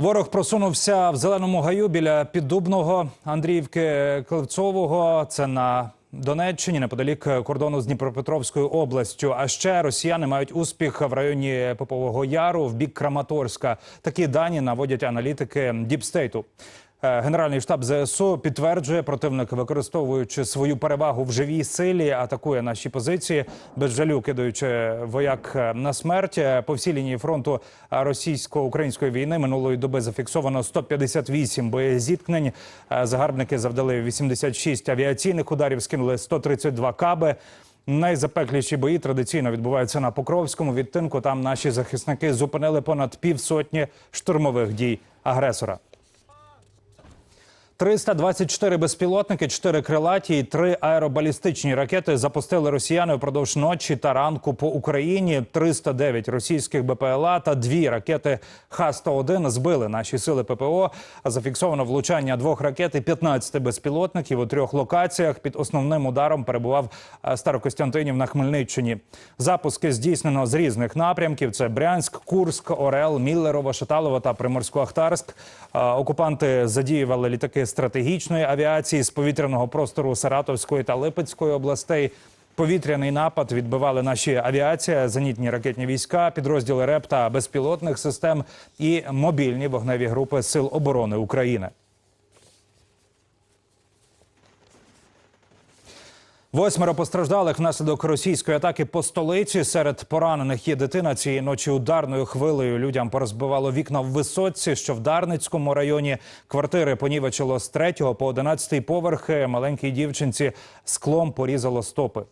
Ворог просунувся в зеленому гаю біля піддубного Андріївки Клевцового. Це на Донеччині, неподалік кордону з Дніпропетровською областю. А ще росіяни мають успіх в районі Попового Яру в бік Краматорська. Такі дані наводять аналітики Діпстейту. Е, Генеральний штаб ЗСУ підтверджує, противник, використовуючи свою перевагу в живій силі, атакує наші позиції без жалю, кидаючи вояк е, на смерть. Е, По всій лінії фронту російсько-української війни минулої доби зафіксовано 158 боєзіткнень. Загарбники завдали 86 авіаційних ударів, скинули 132 каби. Найзапекліші бої традиційно відбуваються на Покровському відтинку. Там наші захисники зупинили понад півсотні штурмових дій агресора. 324 безпілотники, 4 крилаті і 3 аеробалістичні ракети запустили росіяни впродовж ночі та ранку по Україні. 309 російських БПЛА та дві ракети Х-101 збили наші сили ППО. Зафіксовано влучання двох ракет і 15 безпілотників у трьох локаціях. Під основним ударом перебував е, Старокостянтинів на Хмельниччині. Запуски здійснено з різних напрямків: це Брянськ, Курськ, Орел, Міллерово, Шаталово та Приморсько-Ахтарськ. Е, Окупанти задіювали літаки стратегічної авіації з повітряного простору Саратовської та Липецької областей. Повітряний напад відбивали наші авіація, зенітні ракетні війська, підрозділи РЕП та безпілотних систем і мобільні вогневі групи Сил оборони України. Восьмеро постраждалих внаслідок російської атаки по столиці. Серед поранених є дитина. Цієї ночі ударною хвилею людям порозбивало вікна в висотці, що в Дарницькому районі квартири понівечило з третього по одинадцятий поверхи. Маленькій дівчинці склом порізало стопи.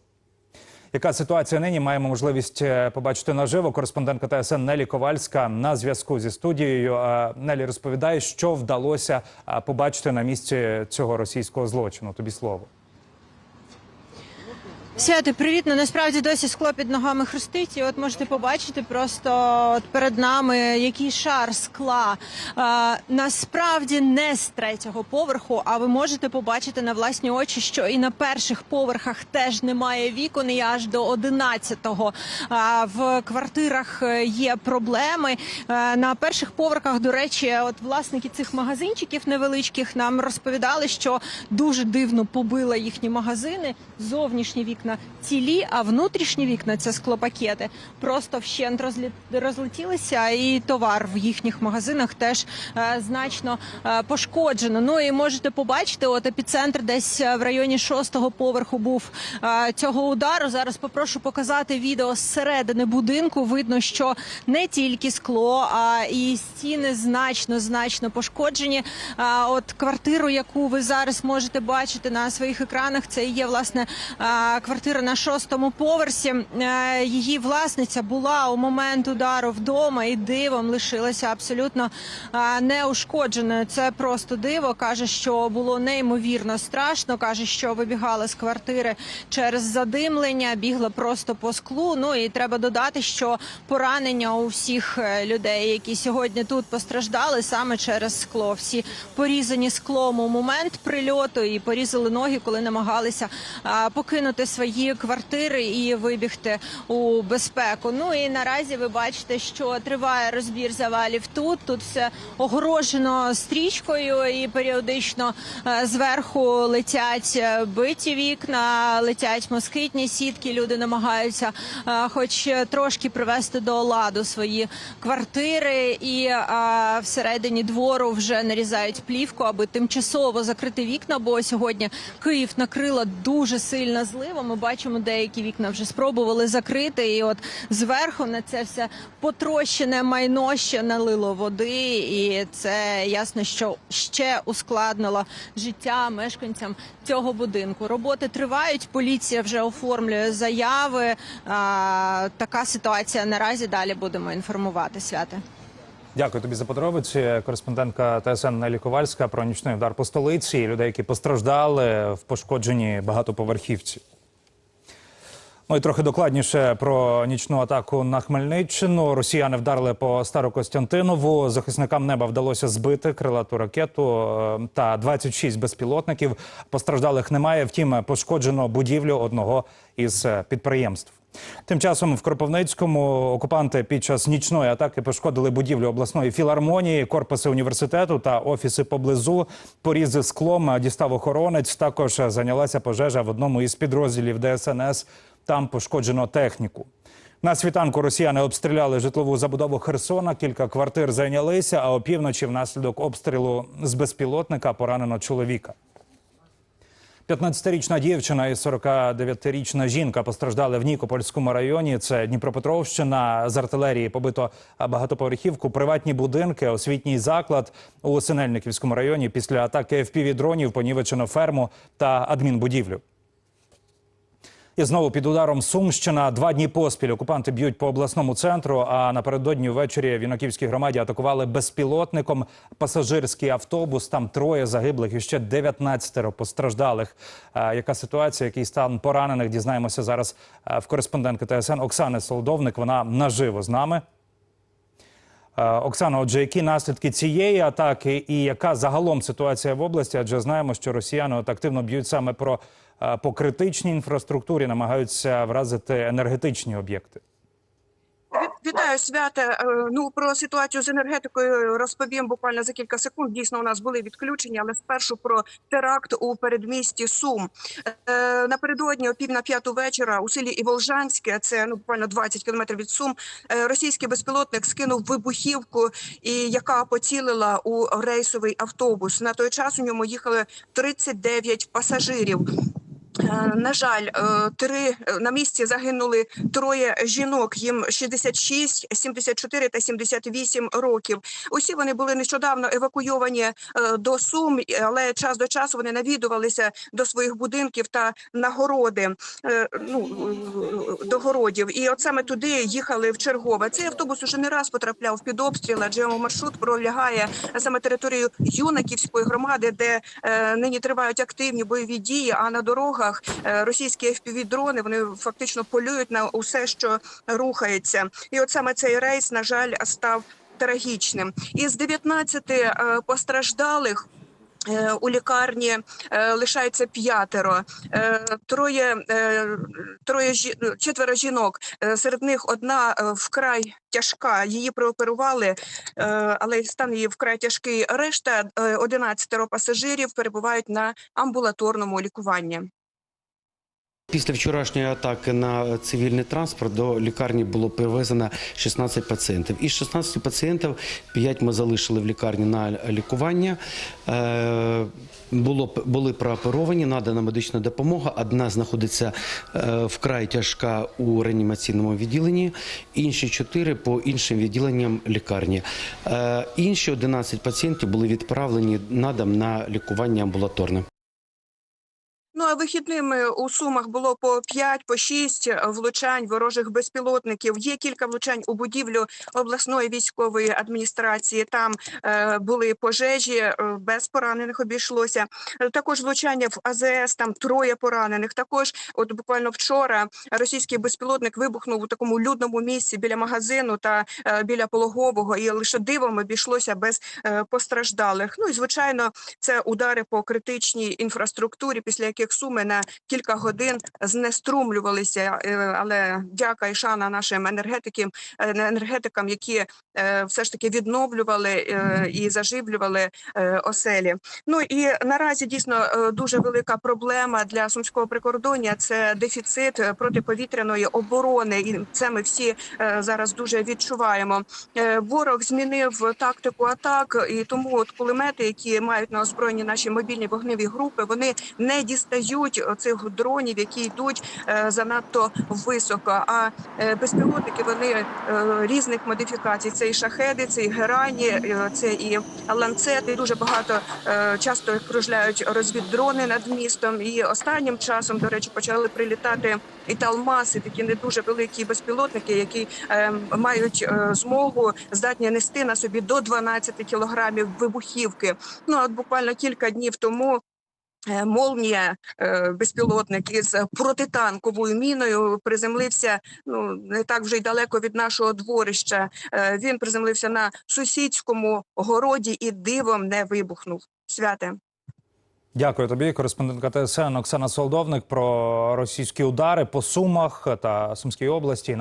Яка ситуація нині? Маємо можливість е, побачити наживо. Кореспондентка ТСН Нелі Ковальська на зв'язку зі студією. Нелі розповідає, що вдалося побачити на місці цього російського злочину. Тобі слово. Святи, привіт. Ну насправді досі скло під ногами хрустить. І от можете побачити просто от перед нами який шар скла. А, насправді не з третього поверху, а ви можете побачити на власні очі, що і на перших поверхах теж немає вікон, і аж до одинадцятого а, в квартирах е, є проблеми. А, на перших поверхах, до речі, от власники цих магазинчиків невеличких нам розповідали, що дуже дивно побила їхні магазини. Зовнішні вікна цілі, а внутрішні вікна це склопакети. Просто вщент розлетілися, і товар в їхніх магазинах теж е, значно е, пошкоджено. Ну і можете побачити, от епіцентр десь е, в районі шостого поверху був цього удару. Зараз попрошу показати відео зсередини будинку. Видно, що не тільки скло, а і стіни значно значно пошкоджені. А от квартиру, яку ви зараз можете бачити на своїх екранах, це і є власне а, квартира на шостому поверсі. Е, Її власниця була у момент удару вдома і дивом лишилася абсолютно неушкодженою. Це просто диво. каже, що було неймовірно страшно. каже, що вибігала з квартири через задимлення, бігла просто по склу. Ну і треба додати, що поранення у всіх е, людей, які сьогодні тут постраждали, саме через скло. Всі порізані склом у момент прильоту і порізали ноги, коли намагалися покинути свої квартири і вибігти у безпеку. Ну і наразі ви бачите, що триває розбір завалів тут. Тут все огорожено стрічкою, і періодично е, зверху летять е, биті вікна, летять москитні сітки. Люди намагаються, е, хоч трошки привести до ладу свої квартири, і всередині двору вже нарізають плівку, аби тимчасово закрити вікна. Бо сьогодні Київ накрила дуже сильна злива. Ми бачимо, деякі вікна вже спробували закрити. І от зверху на це все потрощене майно ще налило води, і це ясно, що ще ускладнило життя мешканцям цього будинку. Роботи тривають. Поліція вже оформлює заяви. А, така ситуація наразі далі будемо інформувати. Святе. Дякую тобі за подробиці. Кореспондентка ТСН Нелі Ковальська про нічний удар по столиці і людей, які постраждали в пошкодженні багатоповерхівці. Ну і трохи докладніше про нічну атаку на Хмельниччину. Росіяни вдарили по Старокостянтинову. Захисникам неба вдалося збити крилату ракету е, та 26 безпілотників. Постраждалих немає. Втім, пошкоджено будівлю одного із е, підприємств. Тим часом в Кропивницькому окупанти під час нічної атаки пошкодили будівлю обласної філармонії, корпуси університету та офіси поблизу. Порізи склом дістав охоронець. Також зайнялася пожежа в одному із підрозділів ДСНС. Там пошкоджено техніку. На світанку росіяни обстріляли житлову забудову Херсона. Кілька квартир зайнялися. А опівночі внаслідок обстрілу з безпілотника поранено чоловіка. 15-річна дівчина і 49-річна жінка постраждали в Нікопольському районі. Це Дніпропетровщина. З артилерії побито багатоповерхівку, приватні будинки, освітній заклад у Синельниківському районі. Після атаки ФПВ-дронів понівечено ферму та адмінбудівлю. І знову під ударом Сумщина. Два дні поспіль окупанти б'ють по обласному центру. А напередодні ввечері в Юнаківській громаді атакували безпілотником пасажирський автобус. Там троє загиблих і ще 19 постраждалих. Яка ситуація, який стан поранених? Дізнаємося зараз в кореспондентки ТСН Оксани Солодовник. Вона наживо з нами. Е, Оксано, отже, які наслідки цієї атаки і яка загалом ситуація в області? Адже знаємо, що росіяни от активно б'ють саме про е, по критичній інфраструктурі, намагаються вразити енергетичні об'єкти. Ві- Вітаю свята. Е, Ну про ситуацію з енергетикою розповім буквально за кілька секунд. Дійсно, у нас були відключення, але спершу про теракт у передмісті Сум. Е, Напередодні о пів на п'яту вечора у селі Іволжанське, це ну буквально 20 кілометрів від Сум. е, Російський безпілотник скинув вибухівку, і яка поцілила у рейсовий автобус. На той час у ньому їхали 39 пасажирів. Е, На жаль, е, три е, на місці загинули троє жінок. Їм 66, 74 та 78 років. Усі вони були нещодавно евакуйовані до Сум, але час до часу вони навідувалися до своїх будинків та нагороди ну до городів. І от саме туди їхали в чергове. Цей автобус уже не раз потрапляв під обстріл, адже його маршрут пролягає саме територію Юнаківської громади, де нині тривають активні бойові дії. А на дорогах е, російські FPV-дрони вони фактично полюють на усе, що рухається. І от саме цей рейс, на жаль, став трагічним. Із 19 е, постраждалих. е, У лікарні лишається п'ятеро, троє, троє ну, четверо жінок. Серед них одна вкрай тяжка. Її прооперували, але стан її вкрай тяжкий. Решта е, 11 пасажирів перебувають на амбулаторному лікуванні. Після вчорашньої атаки на цивільний транспорт до лікарні було перевезено 16 пацієнтів. Із 16 пацієнтів 5 ми залишили в лікарні на лікування. Е, Було, були прооперовані, надана медична допомога. Одна знаходиться е, вкрай тяжка у реанімаційному відділенні, інші 4 по іншим відділенням лікарні. Е, Інші 11 пацієнтів були відправлені на дом на лікування амбулаторне. Ну а вихідними у сумах було по 5, по 6 влучань ворожих безпілотників. Є кілька влучань у будівлю обласної військової адміністрації. Там е, були пожежі, е, без поранених обійшлося. Е, Також влучання в АЗС. Там троє поранених. Також, от буквально вчора, російський безпілотник вибухнув у такому людному місці біля магазину та е, біля пологового, і лише дивом обійшлося без е, постраждалих. Ну і звичайно, це удари по критичній інфраструктурі, після яких суми на кілька годин знеструмлювалися. Е, Але дяка і шана нашим енергетикам, е, енергетикам, які е, все ж таки відновлювали і заживлювали оселі. Ну і наразі дійсно дуже велика проблема для сумського прикордоння це дефіцит протиповітряної оборони, і це ми всі зараз дуже відчуваємо. Ворог змінив тактику атак, і тому от кулемети, які мають на озброєнні наші мобільні вогневі групи, вони не дістають цих дронів, які йдуть е, занадто високо. А е, безпілотники вони е, різних модифікацій. Це і шахеди, це і герані, е, це і ланцети. Дуже багато е, часто кружляють розвіддрони над містом. І останнім часом, до речі, почали прилітати і талмаси, такі не дуже великі безпілотники, які е, мають е, змогу здатні нести на собі до 12 кілограмів вибухівки. Ну от буквально кілька днів тому. Е, Молнія е, безпілотник із протитанковою міною приземлився ну не так вже й далеко від нашого дворища. Е, Він приземлився на сусідському городі і дивом не вибухнув. Святе. Дякую тобі, кореспондентка ТСН Оксана Солдовник про російські удари по Сумах та Сумській області.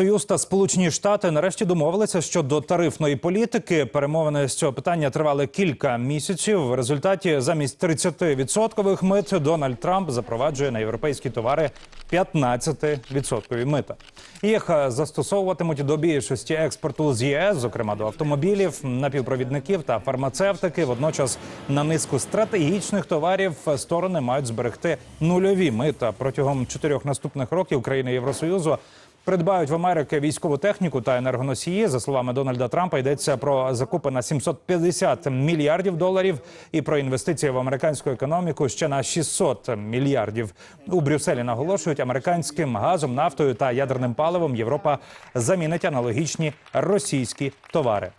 На Союз та Сполучені Штати нарешті домовилися щодо тарифної політики. Перемовини з цього питання тривали кілька місяців. В результаті замість 30% мит Дональд Трамп запроваджує на європейські товари 15% мита. Їх застосовуватимуть до більшості експорту з ЄС, зокрема до автомобілів, напівпровідників та фармацевтики. Водночас на низку стратегічних товарів сторони мають зберегти нульові мита протягом чотирьох наступних років країни Євросоюзу. Придбають в Америки військову техніку та енергоносії. За словами Дональда Трампа, йдеться про закупи на 750 мільярдів доларів і про інвестиції в американську економіку ще на 600 мільярдів. У Брюсселі наголошують, американським газом, нафтою та ядерним паливом Європа замінить аналогічні російські товари.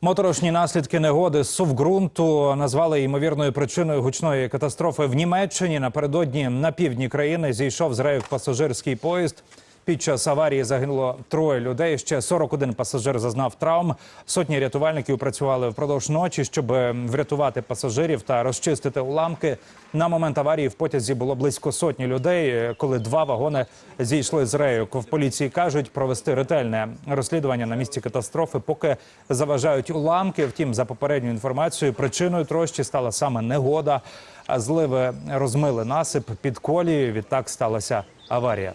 Моторошні наслідки негоди з сувґрунту назвали ймовірною причиною гучної катастрофи в Німеччині. Напередодні на півдні країни зійшов з рейок пасажирський поїзд. Під час аварії загинуло троє людей. Ще 41 пасажир зазнав травм. Сотні рятувальників працювали впродовж ночі, щоб врятувати пасажирів та розчистити уламки. На момент аварії в потязі було близько сотні людей, коли два вагони зійшли з рейок. В поліції кажуть провести ретельне розслідування на місці катастрофи, поки заважають уламки. Втім, за попередньою інформацією, причиною трощі стала саме негода. А зливи розмили насип під колією. Відтак сталася аварія.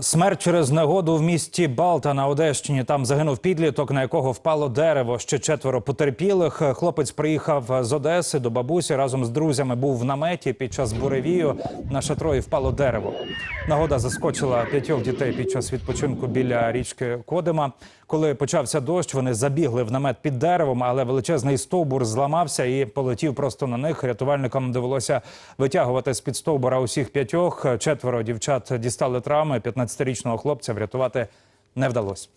Смерть через негоду в місті Балта на Одещині. Там загинув підліток, на якого впало дерево. Ще четверо потерпілих. Хлопець приїхав з Одеси до бабусі. Разом з друзями був в наметі. Під час буревію на шатрої впало дерево. Нагода заскочила п'ятьох дітей під час відпочинку біля річки Кодима. Коли почався дощ, вони забігли в намет під деревом, але величезний стовбур зламався і полетів просто на них. Рятувальникам довелося витягувати з під стовбура усіх п'ятьох. Четверо дівчат дістали травми. 15-річного хлопця врятувати не вдалося.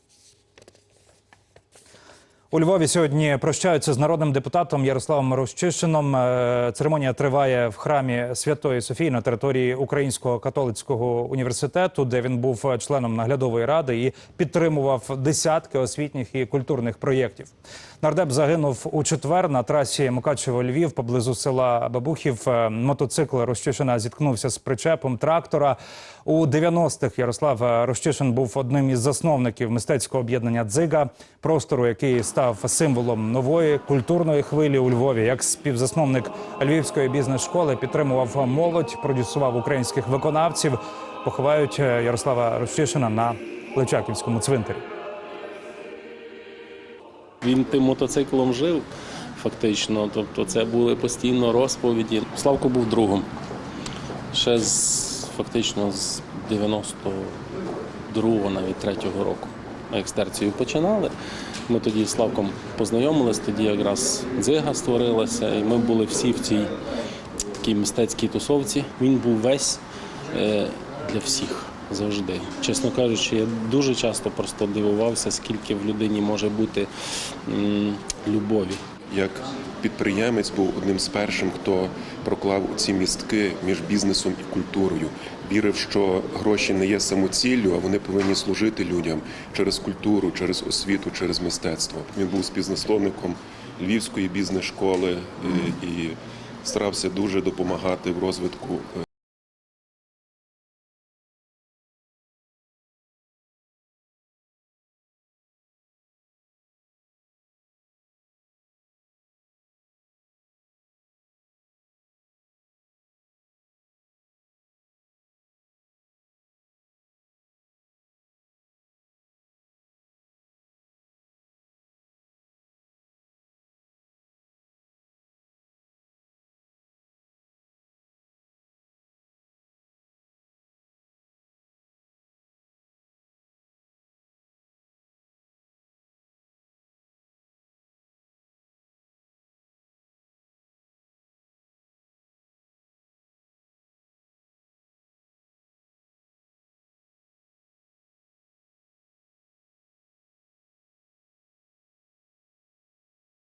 У Львові сьогодні прощаються з народним депутатом Ярославом Рощишином. Е, Церемонія триває в храмі Святої Софії на території Українського католицького університету, де він був членом наглядової ради і підтримував десятки освітніх і культурних проєктів. Нардеп загинув у четвер на трасі Мукачево-Львів поблизу села Бабухів. Е, Мотоцикл Рощишина зіткнувся з причепом трактора. У 90-х Ярослав Рощишин був одним із засновників мистецького об'єднання Дзига, простору, який став символом нової культурної хвилі у Львові. Як співзасновник Львівської бізнес-школи підтримував молодь, продюсував українських виконавців. Поховають е, Ярослава Рощишина на Личаківському цвинтарі. Він тим мотоциклом жив фактично. Тобто це були постійно розповіді. Славко був другом. Ще з фактично з 92-го, навіть 3-го року. Екстерцію починали. Ми тоді з Славком познайомились, тоді якраз дзига створилася, і ми були всі в цій такій мистецькій тусовці. Він був весь е, для всіх завжди. Чесно кажучи, я дуже часто просто дивувався, скільки в людині може бути любові. як підприємець був одним з першим, хто проклав ці містки між бізнесом і культурою. Вірив, що гроші не є самоціллю, а вони повинні служити людям через культуру, через освіту, через мистецтво. Він був співзасновником Львівської бізнес-школи е, і старався дуже допомагати в розвитку е,